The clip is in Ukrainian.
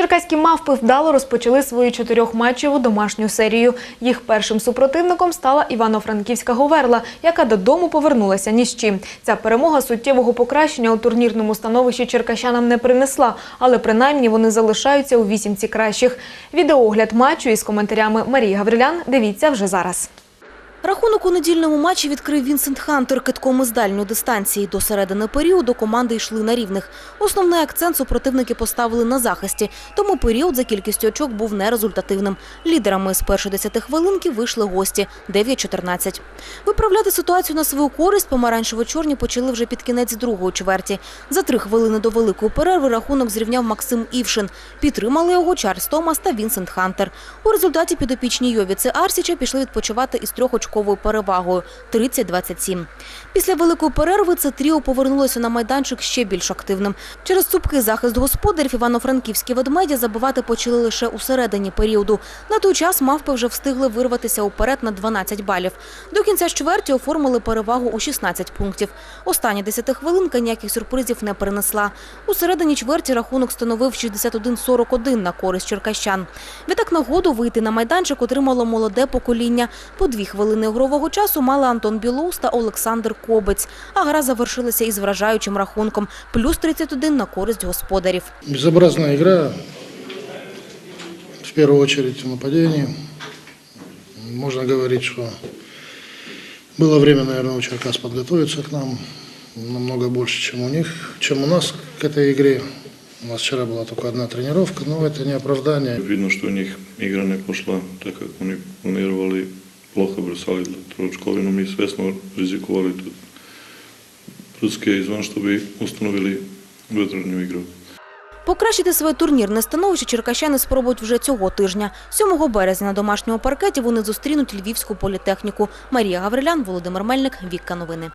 Черкаські мавпи вдало розпочали свою чотирьохматчеву домашню серію. Їх першим супротивником стала Івано-Франківська Говерла, яка додому повернулася ні з чим. Ця перемога суттєвого покращення у турнірному становищі черкащанам не принесла, але принаймні вони залишаються у вісімці кращих. Відеоогляд матчу із коментарями Марії Гаврилян дивіться вже зараз. Рахунок у недільному матчі відкрив Вінсент Хантер китком із дальньої дистанції. До середини періоду команди йшли на рівних. Основний акцент супротивники поставили на захисті, тому період за кількістю очок був нерезультативним. Лідерами з першої десяти хвилинки вийшли гості – 9-14. Виправляти ситуацію на свою користь помаранчево-чорні почали вже під кінець другої чверті. За три хвилини до великої перерви рахунок зрівняв Максим Івшин. Підтримали його Чарльз Томас та Вінсент Хантер. У результаті підопічні Йовіци Арсіча пішли відпочивати із трьохочковою перевагою – 30-27. Після великої перерви це тріо повернулося на майданчик ще більш активним. Через цупкий захист господарів івано-франківські ведмеді забивати почали лише у середині періоду. На той час мавпи вже встигли вирватися уперед на 12 балів. До кінця чверті оформили перевагу у 16 пунктів. Остання десятихвилинка ніяких сюрпризів не перенесла. У середині чверті рахунок становив 61-41 на користь черкащан. Відтак нагоду вийти на майданчик отримало молоде покоління. По дві хвилини ігрового часу мали Антон Білоус та Олександр Кобець. А гра завершилася із вражаючим рахунком – плюс 31 на користь господарів. Безобразная игра, в первую очередь в нападении. Можно говорить, что было время, наверное, у Черкас подготовиться к нам намного больше, чем у них, чем у нас к этой игре. У нас вчера была только одна тренировка, но это не оправдание. Видно, что у них игра не пошла так, как они планировали. Плохо бросали для трочковину. Mi svesno тут Prudske izvan, što bi ustanovili. Покращити своє турнірне становище черкащани спробують вже цього тижня. 7 березня на домашньому паркеті вони зустрінуть львівську політехніку. Марія Гаврилян, Володимир Мельник, Вікка Новини.